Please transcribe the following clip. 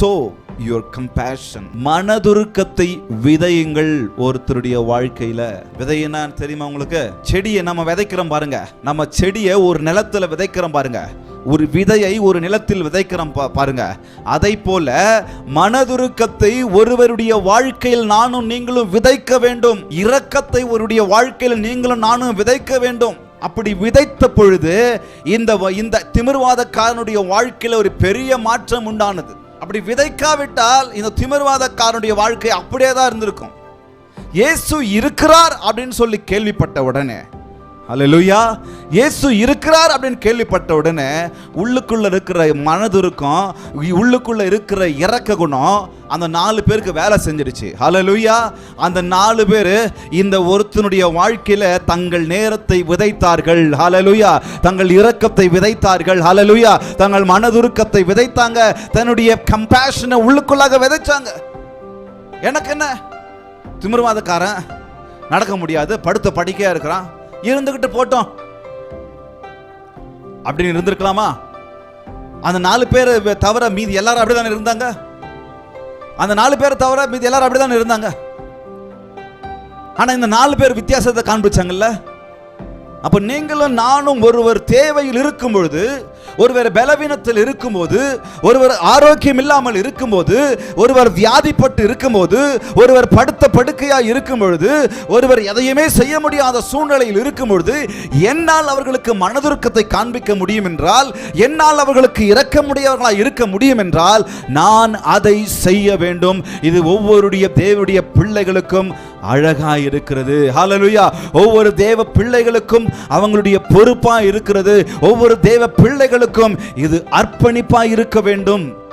So your compassion மனதுருக்கத்தை விதையுங்கள் ஒருத்தருடைய வாழ்க்கையில. விதையினா தெரியுமா உங்களுக்கு? செடியை நம்ம விதைக்கிறோம் பாருங்க. நம்ம செடியை ஒரு நிலத்துல விதைக்கிறோம் பாருங்க. ஒரு விதையை ஒரு நிலத்தில் விதைக்கிறோம் பா- பாருங்க. அதை போல மனதுருக்கத்தை ஒருவருடைய வாழ்க்கையில் நானும் நீங்களும் விதைக்க வேண்டும். இரக்கத்தை ஒருடைய வாழ்க்கையில் நீங்களும் நானும் விதைக்க வேண்டும். அப்படி விதைத்த பொழுது இந்த வ- இந்த திமிர்வாதக்காரனுடைய வாழ்க்கையில் ஒரு பெரிய மாற்றம் உண்டானது. அப்படி விதைக்காவிட்டால் இந்த திமிர்வாதக்காரனுடைய வாழ்க்கை அப்படியே தான் இருந்திருக்கும். இயேசு இருக்கிறார் அப்படின்னு சொல்லி கேள்விப்பட்ட உடனே அல்லேலூயா இயேசு இருக்கிறார் அப்படின்னு கேள்விப்பட்ட உடனே உள்ளுக்குள்ள இருக்கிற மனதுருக்கம் உள்ளுக்குள்ள இருக்கிற இறக்க குணம் அந்த நாலு பேருக்கு வேலை செஞ்சிருச்சு ஹalleluya அந்த நாலு பேர் இந்த ஒருத்தனுடைய வாழ்க்கையில தங்கள் நேரத்தை விதைத்தார்கள். ஹலலுயா தங்கள் இரக்கத்தை விதைத்தார்கள். ஹலலுயா தங்கள் மனதுருக்கத்தை விதைத்தாங்க. தன்னுடைய கம்பேஷனை உள்ளுக்குள்ளாக விதைச்சாங்க. எனக்கு என்ன? திமிர்வாதக்காரன் நடக்க முடியாது படுத்த படிக்கையா இருக்கிறான். இருந்துகிட்டு போட்டோம். அப்படின்னு இருந்திருக்கலாமா? அந்த நாலு பேர் தவிர மீதி எல்லாரும் அப்படிதானே இருந்தாங்க? அந்த நாலு பேர் தவிர மீதி எல்லாரும் அப்படிதானே இருந்தாங்க? ஆனா இந்த நாலு பேர் வித்தியாசத்தை காண்பிச்சாங்கல்ல? அப்ப நீங்களும் நானும் ஒருவர் தேவையில் இருக்கும் பொழுது ஒருவர் பலவீனத்தில் இருக்கும்போது ஒருவர் ஆரோக்கியம் இல்லாமல் இருக்கும்போது ஒருவர் வியாதிப்பட்டு இருக்கும்போது ஒருவர் படுத்த படுக்கையாக இருக்கும் பொழுது ஒருவர் எதையுமே செய்ய முடியாத சூழ்நிலையில் இருக்கும் பொழுது என்னால் அவர்களுக்கு மனதுருக்கத்தை காண்பிக்க முடியும் என்றால் என்னால் அவர்களுக்கு இறக்கமுடையவர்களாக இருக்க முடியும் என்றால் நான் அதை செய்ய வேண்டும். இது ஒவ்வொருடைய தேவனுடைய பிள்ளைகளுக்கும் அழகாய் இருக்கிறது ஹாலலுயா ஒவ்வொரு தேவ பிள்ளைகளுக்கும் அவங்களுடைய பொறுப்பா இருக்கிறது. ஒவ்வொரு தேவ பிள்ளைகளுக்கும் இது அர்ப்பணிப்பாய் இருக்க வேண்டும்.